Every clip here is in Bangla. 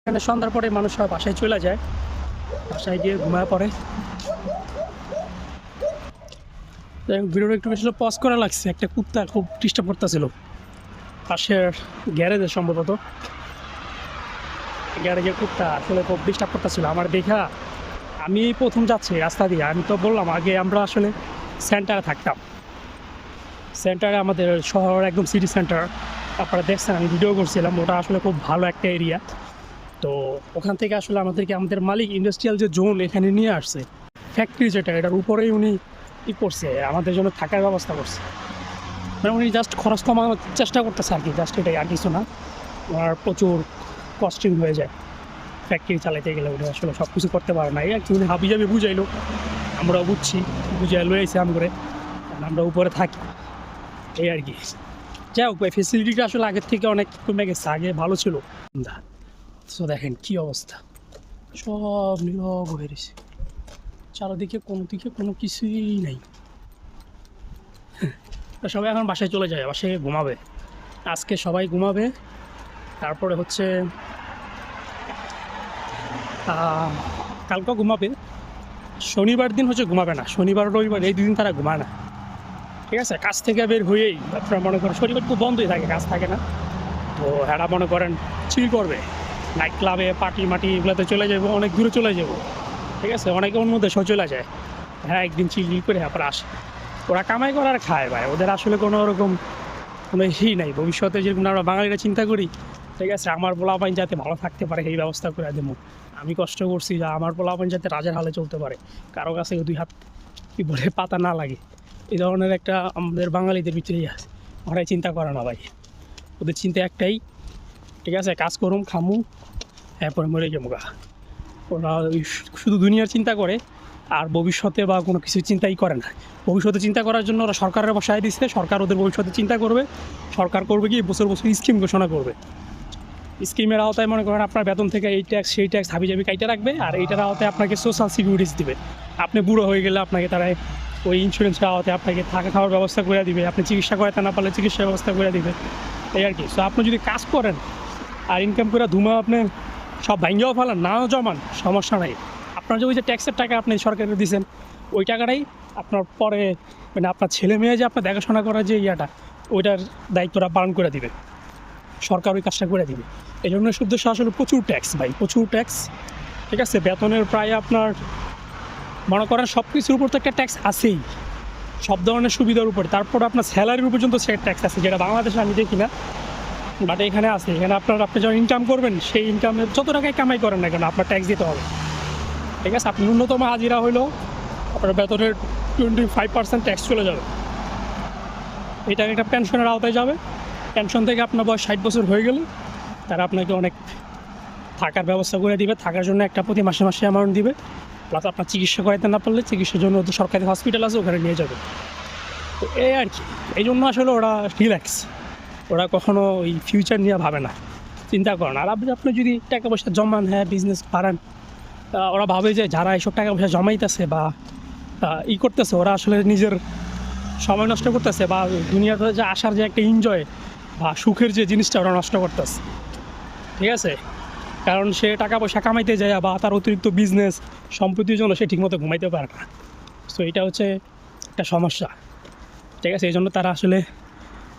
এখানে সন্ধ্যার পরে মানুষ সব বাসায় চলে যায়। বাসায় গিয়ে ঘুমায় পড়ে। ভিডিওটা একটু বেশি পজ করা লাগছে। একটা কুত্তা খুব ডিস্টার্ব করতেছিল। পাশের গ্যারেজে সম্ভবত। গ্যারেজের কুত্তা আসলে খুব ডিস্টার্ব করতেছিল। আমার দেখা, আমি প্রথম যাচ্ছি রাস্তা দিয়ে। আমি তো বললাম, আগে আমরা আসলে সেন্টারে থাকতাম। সেন্টারে আমাদের শহর একদম সিটি সেন্টার আপনারা দেখছেন, আমি ভিডিও করছিলাম, ওটা আসলে খুব ভালো একটা এরিয়া তো ওখান থেকে আসলে আমাদেরকে, আমাদের মালিক ইন্ডাস্ট্রিয়াল যে জোন এখানে নিয়ে আসছে ফ্যাক্টরি যেটা, এটার উপরেই উনি ই করছে, আমাদের জন্য থাকার ব্যবস্থা করছে। মানে উনি জাস্ট খরচ কমানোর চেষ্টা করতেছে আর কি জাস্ট এটাই, আর কিছু না। ওনার প্রচুর কস্টিং হয়ে যায়। ফ্যাক্টরি চালাইতে গেলে উনি আসলে সব কিছু করতে পারে না এই আর কি উনি হাবি যাবি বুঝাইলো আমরা বুঝছি বুঝাই লয়ে আইসি আম করে, আমরা উপরে থাকি। এই আর কি। যাই হোক ভাই ফেসিলিটিটা আসলে আগের থেকে অনেক কমে গেছে, আগে ভালো ছিল। তো দেখেন কি অবস্থা। সব নীরব হয়ে রয়েছে। চারদিকে কোনো দিকে কোনো কিছুই নেই। সবাই এখন বাসায় চলে যায়, বাসায় ঘুমাবে। আজকে সবাই ঘুমাবে। তারপরে হচ্ছে কালকেও ঘুমাবে। শনিবার দিন হচ্ছে ঘুমাবে না। শনিবার, রবিবার, এই দুদিন তারা ঘুমায় না। ঠিক আছে কাজ থেকে বের হয়েই আপনারা মনে করেন শনিবার তো বন্ধই থাকে, কাজ থাকে না। তো এরা মনে করেন চিল করবে। নাইট ক্লাবে পার্টি মাটি এগুলোতে চলে যাব, অনেক দূরে চলে যাব। ঠিক আছে, অনেকে অন্য দেশেও চলে যায়। হ্যাঁ একদিন চিল করে তারপর আসে। ওরা কামাই করে আর খায় ভাই, ওদের আসলে কোনো রকম কোনো ই নাই। ভবিষ্যতে যেরকম আমরা বাঙালিরা চিন্তা করি, ঠিক আছে, আমার পোলাপাইন যাতে ভালো থাকতে পারে, এই ব্যবস্থা করে দেবো। আমি কষ্ট করছি যে আমার পোলাপাইন যাতে রাজার হালে চলতে পারে। কারও কাছে দুই হাত কি বলে পাতা না লাগে। এই ধরনের একটা আমাদের বাঙালিদের ভিতরেই আছে। ওরাই চিন্তা করে না ভাই। ওদের চিন্তা একটাই, ঠিক আছে, কাজ করুম, খামু, এরপরে মরে যাব গা। ওরা শুধু দুনিয়ার চিন্তা করে, আর ভবিষ্যতে বা কোনো কিছু চিন্তাই করে না। ভবিষ্যতে চিন্তা করার জন্য ওরা সরকারের বসায় দিচ্ছে সরকার ওদের ভবিষ্যতে চিন্তা করবে। সরকার করবে কি, বছর বছর স্কিম ঘোষণা করবে। স্কিমের আওতায় মনে করেন আপনার বেতন থেকে এই ট্যাক্স, সেই ট্যাক্স হাবি জাবি কাইটা রাখবে, আর এইটার আওতায় আপনাকে সোশ্যাল সিকিউরিটিস দিবে। আপনি বুড়ো হয়ে গেলে আপনাকে তারা ওই ইন্স্যুরেন্সের আওতায় আপনাকে থাকা খাওয়ার ব্যবস্থা করে দিবে। আপনি চিকিৎসা করাতে না পারলে চিকিৎসার ব্যবস্থা করে দিবে। এই আর কি। সো আপনি যদি কাজ করেন আর ইনকাম করে ধুমা আপনি সব ভাঙ্গেও ফেলান, নাও জমান, সমস্যা নাই। আপনার যে ওই যে ট্যাক্সের টাকা আপনি সরকারের দিয়েছেন ওই টাকাটাই আপনার পরে মানে আপনার ছেলে মেয়ে যে আপনার দেখাশোনা করার যে ইয়াটা, ওইটার দায়িত্বটা পালন করে দিবে। সরকার ওই কাজটা করে দিবে। এই জন্য শুদ্ধ আসলে প্রচুর ট্যাক্স ভাই, প্রচুর ট্যাক্স ঠিক আছে? বেতনের প্রায় আপনার মনে করেন সব কিছুর উপর তো একটা ট্যাক্স আছেই। সব ধরনের সুবিধার উপর। তারপর আপনার স্যালারির পর্যন্ত সে ট্যাক্স আছে, যেটা বাংলাদেশে আমি দেখি না। বাট এখানে আছে। এখানে আপনার, আপনি যখন ইনকাম করবেন, সেই ইনকামের যত টাকায় কামাই করেন না কেন, আপনার ট্যাক্স দিতে হবে। ঠিক আছে? আপনি ন্যূনতম হাজিরা হইলেও আপনার বেতনের টোয়েন্টি ফাইভ পার্সেন্ট ট্যাক্স চলে যাবে। এটা একটা পেনশনের আওতায় যাবে। পেনশন থেকে আপনার বয়স ষাট বছর হয়ে গেলে তারা আপনাকে অনেক থাকার ব্যবস্থা করে দিবে। থাকার জন্য একটা প্রতি মাসে মাসে অ্যামাউন্ট দিবে। প্লাস আপনার চিকিৎসা করাইতে না পারলে চিকিৎসার জন্য তো সরকারি হসপিটাল আছে, ওখানে নিয়ে যাবে। তো এই আর কি। এই জন্য আসলে ওরা রিল্যাক্স ওরা কখনো ওই ফিউচার নিয়ে ভাবে না। চিন্তা করে না। আর আপনি আপনি যদি টাকা পয়সা জমান হ্যাঁ বিজনেস পারেন ওরা ভাবে যে যারা এইসব টাকা পয়সা জমাইতেছে বা ই করতেছে, ওরা আসলে নিজের সময় নষ্ট করতেছে বা দুনিয়াতে যে আসার যে একটা এনজয় বা সুখের যে জিনিসটা ওরা নষ্ট করতেছে। ঠিক আছে? কারণ সে টাকা পয়সা কামাইতে যায় বা তার অতিরিক্ত বিজনেস সম্পত্তির জন্য সে ঠিকমতো ঘুমাইতে পারে না। সো এটা হচ্ছে একটা সমস্যা। ঠিক আছে এই জন্য তারা আসলে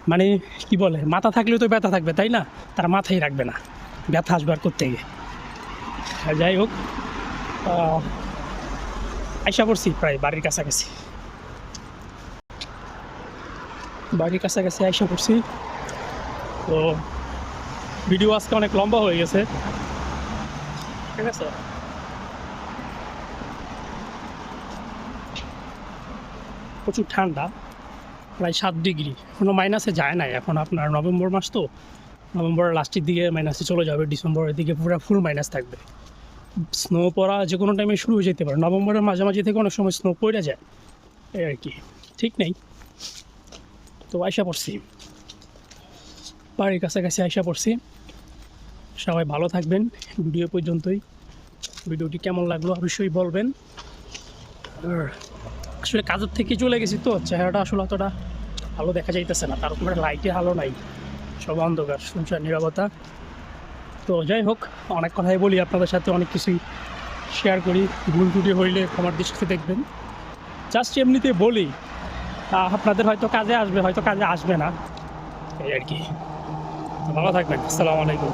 মানে কি বলে মাথা থাকলেও তো ব্যথা থাকবে তাই না? তারা মাথাই রাখবে না ব্যথা আসবে আর করতে গিয়ে। যাই হোক আহ, করছি প্রায় বাড়ির কাছাকাছি। বাড়ির কাছাকাছি আইসা করছি তো ভিডিও আজকে অনেক লম্বা হয়ে গেছে। ঠিক আছে প্রচুর ঠান্ডা, প্রায় সাত ডিগ্রি। এখনও মাইনাসে যায় নাই, এখন আপনার নভেম্বর মাস তো। নভেম্বরের লাস্টের দিকে মাইনাসে চলে যাবে ডিসেম্বরের দিকে পুরো ফুল মাইনাস থাকবে। স্নো পড়া যে কোনো টাইমে শুরু হয়ে যেতে পারে। নভেম্বরের মাঝামাঝি থেকে অনেক সময় স্নো পড়ে যায়, এই আর কি। ঠিক নেই। তো আইসা পড়ছি। বাড়ির কাছাকাছি আইসা পড়ছি। সবাই ভালো থাকবেন। ভিডিও পর্যন্তই। ভিডিওটি কেমন লাগল অবশ্যই বলবেন। আসলে কাজের থেকে চলে গেছি তো, চেহারাটা আসলে অতটা ভালো দেখা যাইতেছে না। তার উপরে লাইটে আলো নাই। সব অন্ধকার শুনছেন নিরবতা। তো যাই হোক, অনেক কথাই বলি আপনাদের সাথে, অনেক কিছুই শেয়ার করি। ভুল ত্রুটি হইলে ক্ষমার দৃষ্টিতে দেখবেন। জাস্ট এমনিতে বলি আপনাদের হয়তো কাজে আসবে, হয়তো কাজে আসবে না। এই আর কি। ভালো থাকবেন। আসসালামু আলাইকুম।